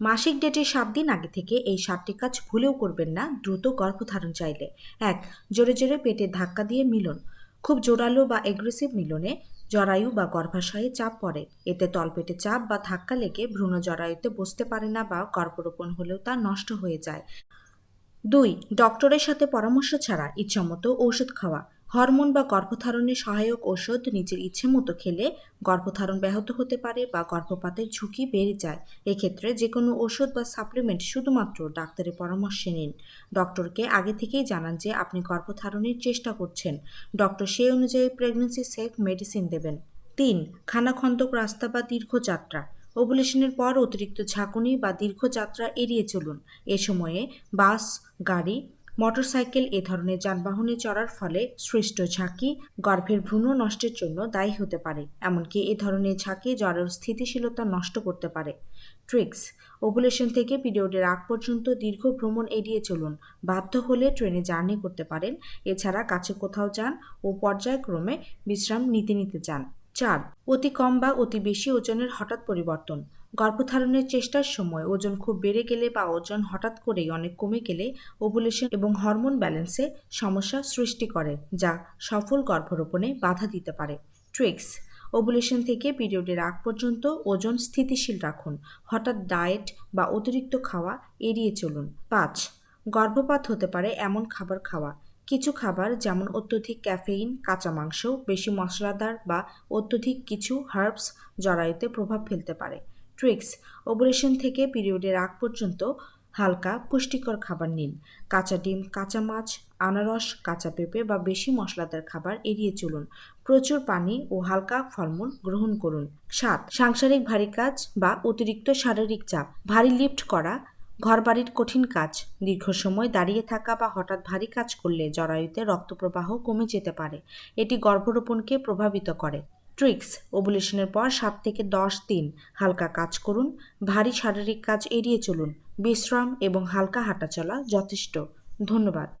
মাসিক ডেটের সাত দিন আগে থেকে এই সাতটি কাজ ভুলেও করবেন না, দ্রুত গর্ভধারণ চাইলে। এক, জোরে জোরে পেটে ধাক্কা দিয়ে মিলন। খুব জোরালো বা এগ্রেসিভ মিলনে জরায়ু বা গর্ভাশয়ে চাপ পড়ে। এতে তলপেটে চাপ বা ধাক্কা লেগে ভ্রূণ জরায়ুতে বসতে পারে না বা গর্ভরোপণ হলেও তা নষ্ট হয়ে যায়। দুই, ডক্টরের সাথে পরামর্শ ছাড়া ইচ্ছামতো ঔষধ খাওয়া। হরমোন বা গর্ভধারণে সহায়ক ওষুধ নিজের ইচ্ছে মতো খেলে গর্ভধারণ ব্যাহত হতে পারে বা গর্ভপাতের ঝুঁকি বেড়ে যায়। এক্ষেত্রে যে কোনো ওষুধ বা সাপ্লিমেন্ট শুধুমাত্র ডাক্তারের পরামর্শে নিন। ডক্টরকে আগে থেকেই জানান যে আপনি গর্ভধারণের চেষ্টা করছেন। ডক্টর সেই অনুযায়ী প্রেগনেন্সি সেফ মেডিসিন দেবেন। তিন, খানাখন্দক রাস্তা বা দীর্ঘযাত্রা ওভুলেশনের পর অতিরিক্ত ঝাঁকুনি বা দীর্ঘযাত্রা এড়িয়ে চলুন। এ সময়ে বাস, গাড়ি মোটরসাইকেল এ ধরনের যানবাহনে চড়ার ফলে সৃষ্ট ঝাঁকি গর্ভের ভ্রূণ নষ্টের জন্য দায়ী হতে পারে, এমনকি এ ধরনের ঝাঁকি জ্বরের স্থিতিশীলতা নষ্ট করতে পারে। ট্রিক্স, ওভুলেশন থেকে পিরিয়ডের আগ পর্যন্ত দীর্ঘ ভ্রমণ এড়িয়ে চলুন, বাধ্য হলে ট্রেনে জার্নি করতে পারেন, এছাড়া কাছে কোথাও যান ও পর্যায়ক্রমে বিশ্রাম নিতে নিতে যান। চার, অতি কম বা অতি বেশি ওজনের হঠাৎ পরিবর্তন। গর্ভধারণের চেষ্টার সময় ওজন খুব বেড়ে গেলে বা ওজন হঠাৎ করেই অনেক কমে গেলে ওভুলেশন এবং হরমোন ব্যালেন্সে সমস্যা সৃষ্টি করে, যা সফল গর্ভরোপণে বাধা দিতে পারে। ট্রিক্স, ওভুলেশন থেকে পিরিয়ডের আগ পর্যন্ত ওজন স্থিতিশীল রাখুন, হঠাৎ ডায়েট বা অতিরিক্ত খাওয়া এড়িয়ে চলুন। পাঁচ, গর্ভপাত হতে পারে এমন খাবার খাওয়া। কিছু খাবার যেমন অত্যধিক ক্যাফেইন, কাঁচা মাংস, বেশি মশলাদার বা অত্যধিক কিছু হার্বস জরায়ুতে প্রভাব ফেলতে পারে। ট্রিক্স ওভুলেশন থেকে পিরিয়ডের আগ পর্যন্ত হালকা পুষ্টিকর খাবার নিন। কাঁচা ডিম, কাঁচা মাছ, আনারস, কাঁচা পেঁপে বা বেশি মশলাদার খাবার এড়িয়ে চলুন। প্রচুর পানি ও হালকা ফলমূল গ্রহণ করুন। সাত, সাংসারিক ভারী কাজ বা অতিরিক্ত শারীরিক চাপ। ভারী লিফট করা ঘরবাড়ির কঠিন কাজ। দীর্ঘ সময় দাঁড়িয়ে থাকা বা হঠাৎ ভারী কাজ করলে জরায়ুতে রক্তপ্রবাহ কমে যেতে পারে। এটি গর্ভরোপণকে প্রভাবিত করে। ট্রিক্স। ওভুলেশনের পর সাত থেকে দশ দিন হালকা কাজ করুন, ভারী শারীরিক কাজ এড়িয়ে চলুন, বিশ্রাম এবং হালকা হাঁটাচলা যথেষ্ট। ধন্যবাদ।